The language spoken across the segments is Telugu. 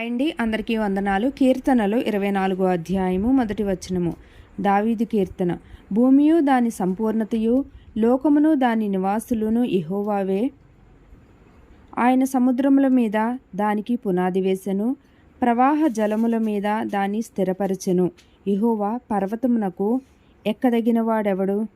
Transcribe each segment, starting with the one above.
అండి అందరికీ వందనాలు. కీర్తనలు ఇరవై నాలుగో అధ్యాయము మొదటి వచనము. దావీదు కీర్తన. భూమియు దాని సంపూర్ణతయు లోకమును దాని నివాసులను ఇహోవావే ఆయన సముద్రముల మీద దానికి పునాది వేసెను. ప్రవాహ జలముల మీద దాన్ని స్థిరపరచెను. ఇహోవా పర్వతమునకు ఎక్కదగినవాడెవడు?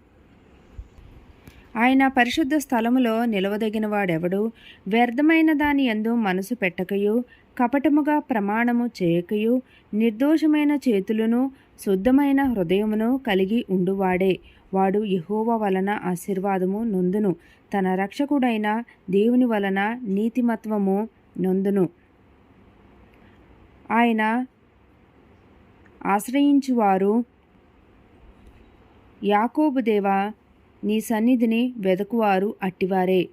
ఆయన పరిశుద్ధ స్థలములో నిలవదగినవాడెవడు? వ్యర్థమైన దాని ఎందు మనసు పెట్టకయు. కపటముగా ప్రమాణము చేయకయు నిర్దోషమైన చేతులను శుద్ధమైన హృదయమును కలిగి ఉండువాడే. వాడు యహోవ వలన ఆశీర్వాదము నొందును. తన రక్షకుడైన దేవుని వలన నీతిమత్వము నొందును. ఆయన ఆశ్రయించువారు యాకోబు దేవా నీ సన్నిధిని వెదకువారు అట్టివారే.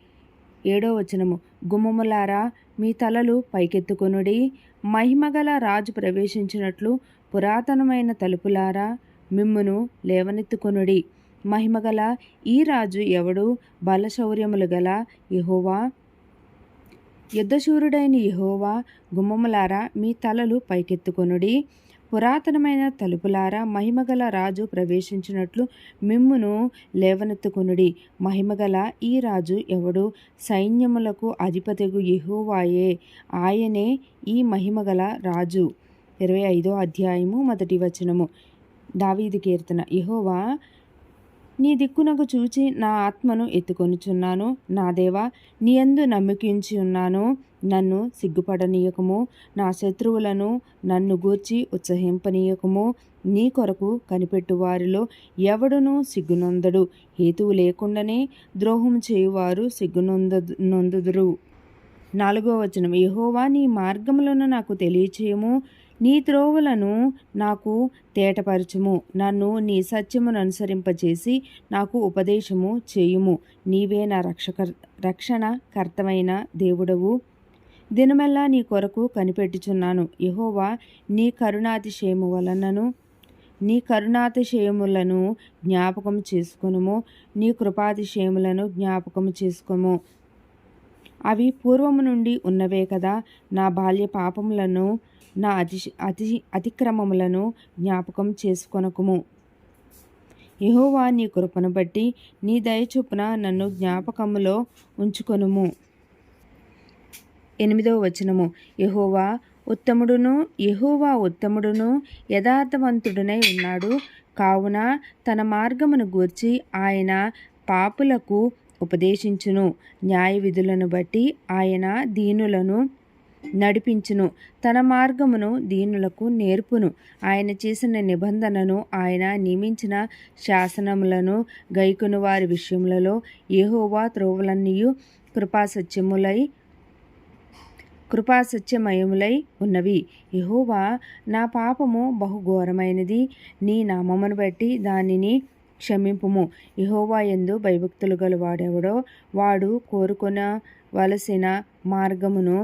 ఏడో వచనము. గుమ్మములారా మీ తలలు పైకెత్తుకొనుడి. మహిమగల రాజు ప్రవేశించినట్లు పురాతనమైన తలుపులారా మిమ్మును లేవనెత్తుకొనుడి. మహిమగల ఈ రాజు ఎవడు? బలశౌర్యములు గల యహోవా? యుద్ధశూరుడైన యహోవా గుమ్మములారా మీ తలలు పైకెత్తుకొనుడి. పురాతనమైన తలుపులారా మహిమగల రాజు ప్రవేశించినట్లు మిమ్మును లేవనెత్తుకునుడి. మహిమగల ఈ రాజు ఎవడు? సైన్యములకు అధిపతిగు యెహోవాయే. ఆయనే ఈ మహిమగల రాజు. ఇరవై ఐదో అధ్యాయము మొదటి వచనము. దావీదు కీర్తన. యెహోవా నీ దిక్కునకు చూచి నా ఆత్మను ఎత్తుకొనుచున్నాను. నా దేవా నీ యందు నమ్మకించి ఉన్నాను. నన్ను సిగ్గుపడనీయకము. నా శత్రువులను నన్ను గూర్చి ఉత్సహింపనీయకము. నీ కొరకు కనిపెట్టు వారిలో ఎవడునూ సిగ్గునొందడు. హేతువు లేకుండానే ద్రోహం చేయువారు సిగ్గునొంద నొందుదురు. నాలుగో వచనం యహోవా నీ మార్గములను నాకు తెలియచేయము నీ త్రోవులను నాకు తేటపరచుము. నన్ను నీ సత్యమును అనుసరింపచేసి నాకు ఉపదేశము చేయుము. నీవే నా రక్షక రక్షణ కర్తమైన దేవుడవు. దినమెల్లా నీ కొరకు కనిపెట్టుచున్నాను. యహోవా నీ కరుణాతిశయము వలనను నీ కరుణాతిశయములను జ్ఞాపకం చేసుకొనుము. నీ కృపాతిశయములను జ్ఞాపకం చేసుకోము. అవి పూర్వము నుండి ఉన్నవే కదా. నా బాల్య పాపములను నా అతి అతి అతిక్రమములను జ్ఞాపకం చేసుకొనకుము. యహోవా నీ కృపను బట్టి నీ దయచొప్పున నన్ను జ్ఞాపకములో ఉంచుకొనుము. ఎనిమిదవ వచనము. యహోవా ఉత్తముడును యహోవా ఉత్తముడును యథార్థవంతుడునై ఉన్నాడు. కావున తన మార్గమును గూర్చి ఆయన పాపులకు ఉపదేశించును. న్యాయ విధులను బట్టి ఆయన దీనులను నడిపించును. తన మార్గమును దీనులకు నేర్పును. ఆయన చేసిన నిబంధనను ఆయన నియమించిన శాసనములను గైకును వారి విషయములలో. ఏహోవా త్రోవలన్నీయు కృపాసత్యములై కృపాసత్యమయములై ఉన్నవి. యహోవా నా పాపము బహుఘోరమైనది. నీ నామమును బట్టి దానిని క్షమింపుము. యహోవా ఎందు భయభక్తులు గలవాడెవడో? వాడు కోరుకొన వలసిన మార్గమును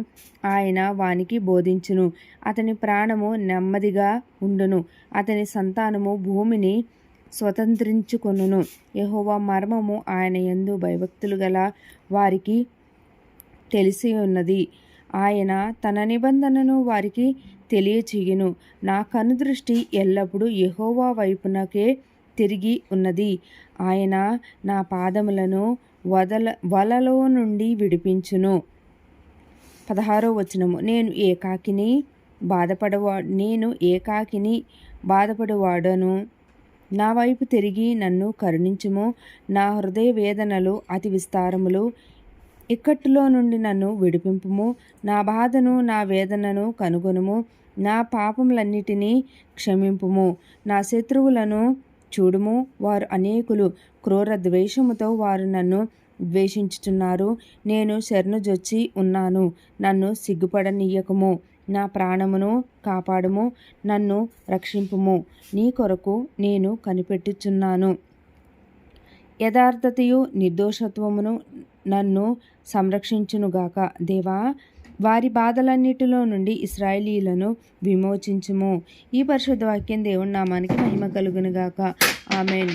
ఆయన వానికి బోధించును. అతని ప్రాణము నెమ్మదిగా ఉండును. అతని సంతానము భూమిని స్వతంత్రించుకొనును. యహోవా మర్మము ఆయన ఎందు భయభక్తులు గల వారికి తెలిసి ఉన్నది ఆయన తన నిబంధనను వారికి తెలియచేయును. నా కనుదృష్టి ఎల్లప్పుడూ యహోవా వైపునకే తిరిగి ఉన్నది. ఆయన నా పాదములను వదల వలలో నుండి విడిపించును. పదహారో వచనము. నేను ఏకాకిని బాధపడవా నేను ఏకాకిని బాధపడవాడను. నా వైపు తిరిగి నన్ను కరుణించుము. నా హృదయ వేదనలు అతి విస్తారములు. ఇక్కట్టులో నుండి నన్ను విడిపింపుము. నా బాధను నా వేదనను కనుగొనుము. నా పాపములన్నిటినీ క్షమింపుము. నా శత్రువులను చూడుము వారు అనేకులు క్రూర ద్వేషముతో వారు నన్ను ద్వేషించుచున్నారు. నేను శరణుజొచ్చి ఉన్నాను నన్ను సిగ్గుపడనీయకము. నా ప్రాణమును కాపాడుము నన్ను రక్షింపుము. నీ కొరకు నేను కనిపెట్టుచున్నాను. యథార్థతయు నిర్దోషత్వమును నన్ను సంరక్షించునుగాక. దేవా వారి బాధలన్నిటిలో నుండి ఇస్రాయేలీలను విమోచించుము. ఈ పరిశుద్ధ వాక్యం దేవుని నామానికి మహిమ కలుగునుగాక. ఆమెన్.